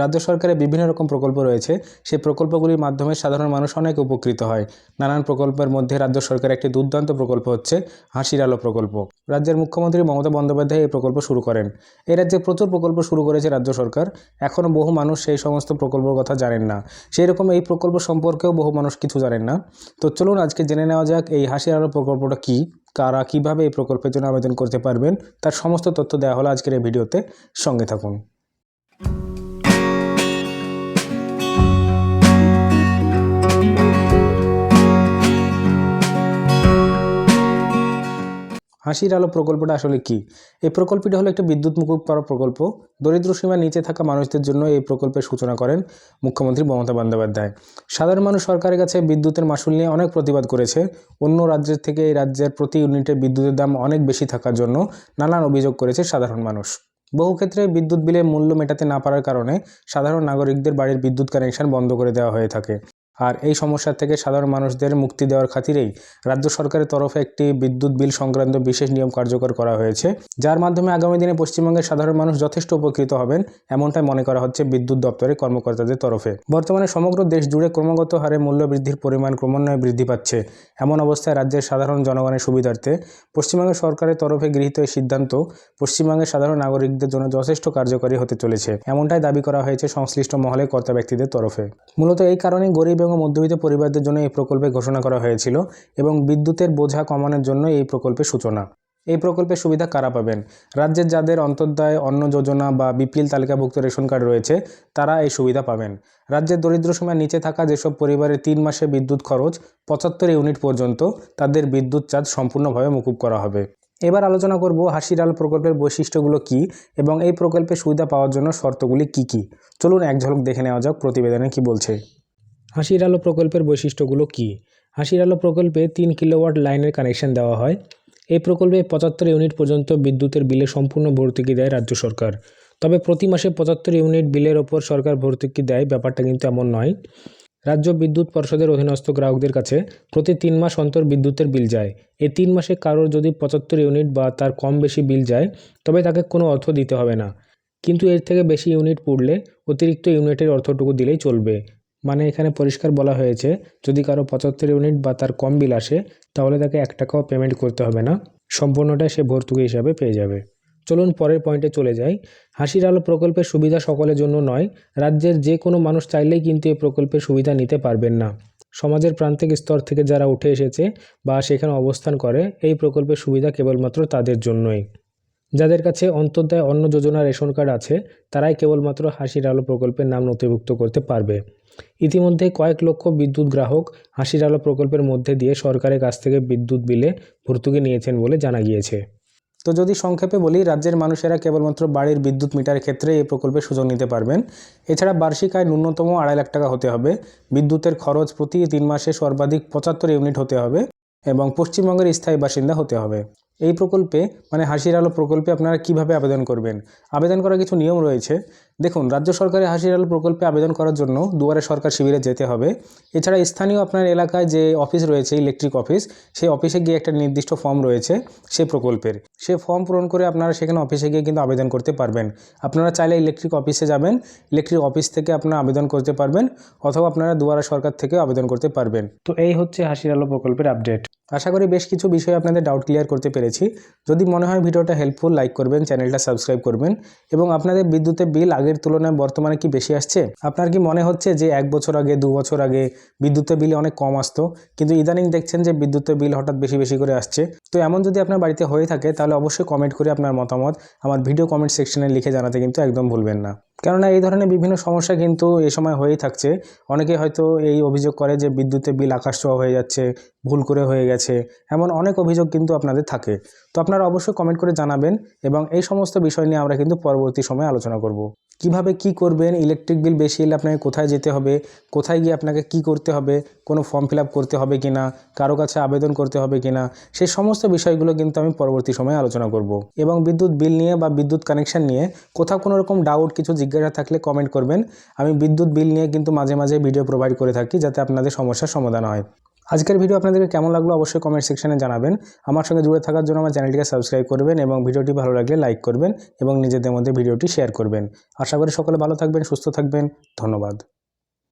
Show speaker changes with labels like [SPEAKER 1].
[SPEAKER 1] রাজ্য সরকারের বিভিন্ন রকম প্রকল্প রয়েছে। সেই প্রকল্পগুলির মাধ্যমে সাধারণ মানুষ অনেক উপকৃত হয়। নানান প্রকল্পের মধ্যে রাজ্য সরকারের একটি দুর্দান্ত প্রকল্প হচ্ছে হাসির আলো প্রকল্প। রাজ্যের মুখ্যমন্ত্রী মমতা বন্দ্যোপাধ্যায় এই প্রকল্প শুরু করেন। এই রাজ্যে প্রচুর প্রকল্প শুরু করেছে রাজ্য সরকার। এখনও বহু মানুষ সেই সমস্ত প্রকল্পের কথা জানেন না। সেই রকম এই প্রকল্প সম্পর্কেও বহু মানুষ কিছু জানেন না। তো চলুন আজকে জেনে নেওয়া যাক এই হাসির আলো প্রকল্পটা কী, কারা কীভাবে এই প্রকল্পের জন্য আবেদন করতে পারবেন, তার সমস্ত তথ্য দেওয়া হলো আজকের এই ভিডিওতে। সঙ্গে থাকুন। হাসির আলো প্রকল্পটা আসলে কি? এই প্রকল্পটি হলো একটি বিদ্যুৎ মুকুব করা প্রকল্প। দরিদ্র সীমার নিচে থাকা মানুষদের জন্য এই প্রকল্পের সূচনা করেন মুখ্যমন্ত্রী মমতা বন্দ্যোপাধ্যায়। সাধারণ মানুষ সরকারের কাছে বিদ্যুতের মাসুল নিয়ে অনেক প্রতিবাদ করেছে। অন্য রাজ্যের থেকে এই রাজ্যের প্রতি ইউনিটে বিদ্যুতের দাম অনেক বেশি থাকার জন্য নানান অভিযোগ করেছে সাধারণ মানুষ। বহু ক্ষেত্রে বিদ্যুৎ বিলের মূল্য মেটাতে না পারার কারণে সাধারণ নাগরিকদের বাড়ির বিদ্যুৎ কানেকশন বন্ধ করে দেওয়া হয়ে থাকে। আর এই সমস্যার থেকে সাধারণ মানুষদের মুক্তি দেওয়ার খাতিরেই রাজ্য সরকারের তরফে একটি বিদ্যুৎ বিল সংক্রান্ত বিশেষ নিয়ম কার্যকর করা হয়েছে, যার মাধ্যমে আগামী দিনে পশ্চিমবঙ্গের সাধারণ মানুষ যথেষ্ট উপকৃত হবেন এমনটাই মনে করা হচ্ছে বিদ্যুৎ দপ্তরের কর্মকর্তাদের তরফে। বর্তমানে সমগ্র দেশ জুড়ে ক্রমাগত হারে মূল্য বৃদ্ধির পরিমাণ ক্রমান্বয়ে বৃদ্ধি পাচ্ছে। এমন অবস্থায় রাজ্যের সাধারণ জনগণের সুবিধার্থে পশ্চিমবঙ্গের সরকারের তরফে গৃহীত এই সিদ্ধান্ত পশ্চিমবঙ্গের সাধারণ নাগরিকদের জন্য যথেষ্ট কার্যকরী হতে চলেছে, এমনটাই দাবি করা হয়েছে সংশ্লিষ্ট মহলে কর্তা ব্যক্তিদের তরফে। মূলত এই কারণে গরিব এবং মধ্যবিত্ত পরিবারদের জন্য এই প্রকল্পে ঘোষণা করা হয়েছিল এবং বিদ্যুতের বোঝা কমানোর জন্য এই প্রকল্পের সূচনা। এই প্রকল্পের সুবিধা কারা পাবেন? রাজ্যের যাদের অন্তর্দায়, অন্ন যোজনা বা বিপিএল তালিকাভুক্ত রেশন কার্ড রয়েছে, তারা এই সুবিধা পাবেন। রাজ্যের দরিদ্র সীমার নিচে থাকা যেসব পরিবারের তিন মাসে বিদ্যুৎ খরচ, পঁচাত্তর ইউনিট পর্যন্ত তাদের বিদ্যুৎ চার্জ সম্পূর্ণভাবে মুকুব করা হবে। এবার আলোচনা করব হাসির আলো প্রকল্পের বৈশিষ্ট্যগুলো কি এবং এই প্রকল্পের সুবিধা পাওয়ার জন্য শর্তগুলি কি কি? চলুন এক ঝলক দেখে নেওয়া যাক প্রতিবেদনে কি বলছে। হাসির আলো প্রকল্পের বৈশিষ্ট্যগুলো কি? হাসির আলো প্রকল্পে তিন কিলোওয়াট লাইনের কানেকশন দেওয়া হয়। এই প্রকল্পে পঁচাত্তর ইউনিট পর্যন্ত বিদ্যুতের বিলে সম্পূর্ণ ভর্তুকি দেয় রাজ্য সরকার। তবে প্রতি মাসে পঁচাত্তর ইউনিট বিলের ওপর সরকার ভর্তুকি দেয় ব্যাপারটা কিন্তু এমন নয়। রাজ্য বিদ্যুৎ পর্ষদের অধীনস্থ গ্রাহকদের কাছে প্রতি তিন মাস অন্তর বিদ্যুতের বিল যায়। এই তিন মাসে কারোর যদি পঁচাত্তর ইউনিট বা তার কম বেশি বিল যায়, তবে তাকে কোনো অর্থ দিতে হবে না। কিন্তু এর থেকে বেশি ইউনিট পড়লে অতিরিক্ত ইউনিটের অর্থটুকু দিলেই চলবে। মানে এখানে পরিষ্কার বলা হয়েছে, যদি কারও পঁচাত্তর ইউনিট বা তার কম বিল আসে, তাহলে তাকে এক টাকাও পেমেন্ট করতে হবে না। সম্পূর্ণটাই সে ভর্তুকি হিসাবে পেয়ে যাবে। চলুন পরের পয়েন্টে চলে যাই। হাসির আলো প্রকল্পের সুবিধা সকলের জন্য নয়, রাজ্যের যে কোনো মানুষ চাইলেই কিন্তু এই প্রকল্পের সুবিধা নিতে পারবেন না। সমাজের প্রান্তিক স্তর থেকে যারা উঠে এসেছে বা সেখানে অবস্থান করে, এই প্রকল্পের সুবিধা কেবলমাত্র তাদের জন্যই। যাদের কাছে অন্তর্দায় অন্ন যোজনা রেশন কার্ড আছে, তারাই কেবলমাত্র হাসির আলো প্রকল্পের নাম নথিভুক্ত করতে পারবে। ইতিমধ্যে কয়েক লক্ষ বিদ্যুৎ গ্রাহক হাসির আলো প্রকল্পের মধ্যে দিয়ে সরকারের কাছ থেকে বিদ্যুৎ বিলে ভর্তুকি নিয়েছেন বলে জানা গিয়েছে। তো যদি সংক্ষেপে বলি, রাজ্যের মানুষেরা কেবলমাত্র বাড়ির বিদ্যুৎ মিটারের ক্ষেত্রে এই প্রকল্পের সুযোগ নিতে পারবেন। এছাড়া বার্ষিক আয় ন্যূনতম আড়াই লাখ টাকা হতে হবে। বিদ্যুতের খরচ প্রতি তিন মাসে সর্বাধিক পঁচাত্তর ইউনিট হতে হবে এবং পশ্চিমবঙ্গের স্থায়ী বাসিন্দা হতে হবে। এই প্রকল্পে মানে হাসির আলো প্রকল্পে আপনারা কীভাবে আবেদন করবেন? আবেদন করার কিছু নিয়ম রয়েছে। দেখুন, রাজ্য সরকারের হাসির আলো প্রকল্পে আবেদন করার জন্য দুয়ারে সরকার শিবিরে যেতে হবে। এছাড়া স্থানীয় আপনার এলাকায় যে অফিস রয়েছে, ইলেকট্রিক অফিস, সেই অফিসে গিয়ে একটা নির্দিষ্ট ফর্ম রয়েছে সেই প্রকল্পের। সে ফর্ম পূরণ করে আপনারা সেখানে অফিসে গিয়ে কিন্তু আবেদন করতে পারবেন। আপনারা চাইলে ইলেকট্রিক অফিসে যাবেন, ইলেকট্রিক অফিস থেকে আপনারা আবেদন করতে পারবেন, অথবা আপনারা দুয়ারা সরকার থেকে আবেদন করতে পারবেন। তো এই হচ্ছে হাসির আলো প্রকল্পের আপডেট। আশা করি বেশ কিছু বিষয়ে আপনাদের ডাউট ক্লিয়ার করতে পেরেছি। যদি মনে হয় ভিডিওটা হেল্পফুল লাইক করবেন, চ্যানেলটা সাবস্ক্রাইব করবেন। এবং আপনাদের বিদ্যুতের বিল আগের তুলনায় বর্তমানে কি বেশি আসছে? আপনার কি মনে হচ্ছে যে এক বছর আগে, দু বছর আগে বিদ্যুতের বিল অনেক কম আসতো? কিন্তু ইদানিং দেখছেন যে বিদ্যুতের বিল হঠাৎ বেশি বেশি করে আসছে। তো এমন যদি আপনার বাড়িতে হয়ে থাকে, তাহলে অবশ্যই কমেন্ট করে আপনার মতামত আমার ভিডিও কমেন্ট সেকশনে লিখে জানাতে কিন্তু একদম ভুলবেন না। কেননা এই ধরনের বিভিন্ন সমস্যা কিন্তু এ সময় হয়েই থাকছে। অনেকে হয়তো এই অভিযোগ করে যে বিদ্যুতের বিল আকাশ ছোঁয়া হয়ে যাচ্ছে, ভুল করে হয়ে গেছে এমন অনেক অভিযোগ কিন্তু আপনাদের থাকে। তো আপনারা অবশ্যই কমেন্ট করে জানাবেন এবং এই সমস্ত বিষয় নিয়ে আমরা কিন্তু পরবর্তী সময়ে আলোচনা করব। কীভাবে কি করবেন ইলেকট্রিক বিল বেশি এলে আপনাকে কোথায় যেতে হবে, কোথায় গিয়ে আপনাকে কি করতে হবে, কোনো ফর্ম ফিল করতে হবে কি না কারও কাছে আবেদন করতে হবে কি না সেই সমস্ত বিষয়গুলো কিন্তু আমি পরবর্তী সময়ে আলোচনা করব। এবং বিদ্যুৎ বিল নিয়ে বা বিদ্যুৎ কানেকশন নিয়ে কোথাও কোনো রকম ডাউট কিছু জিজ্ঞাসা থাকলে কমেন্ট করবেন। আমি বিদ্যুৎ বিল নিয়ে কিন্তু মাঝে মাঝে ভিডিও প্রোভাইড করে থাকি যাতে আপনাদের সমস্যার সমাধান হয়। আজকের ভিডিও আপনাদেরকে কেমন লাগল অবশ্যই কমেন্ট সেকশনে জানাবেন। আমার সঙ্গে জুড়ে থাকার জন্য আমার চ্যানেলটিকে সাবস্ক্রাইব করবেন এবং ভিডিওটি ভালো লাগলে লাইক করবেন এবং নিজেদের মধ্যে ভিডিওটি শেয়ার করবেন। আশা করি সকলে ভালো থাকবেন, সুস্থ থাকবেন। ধন্যবাদ।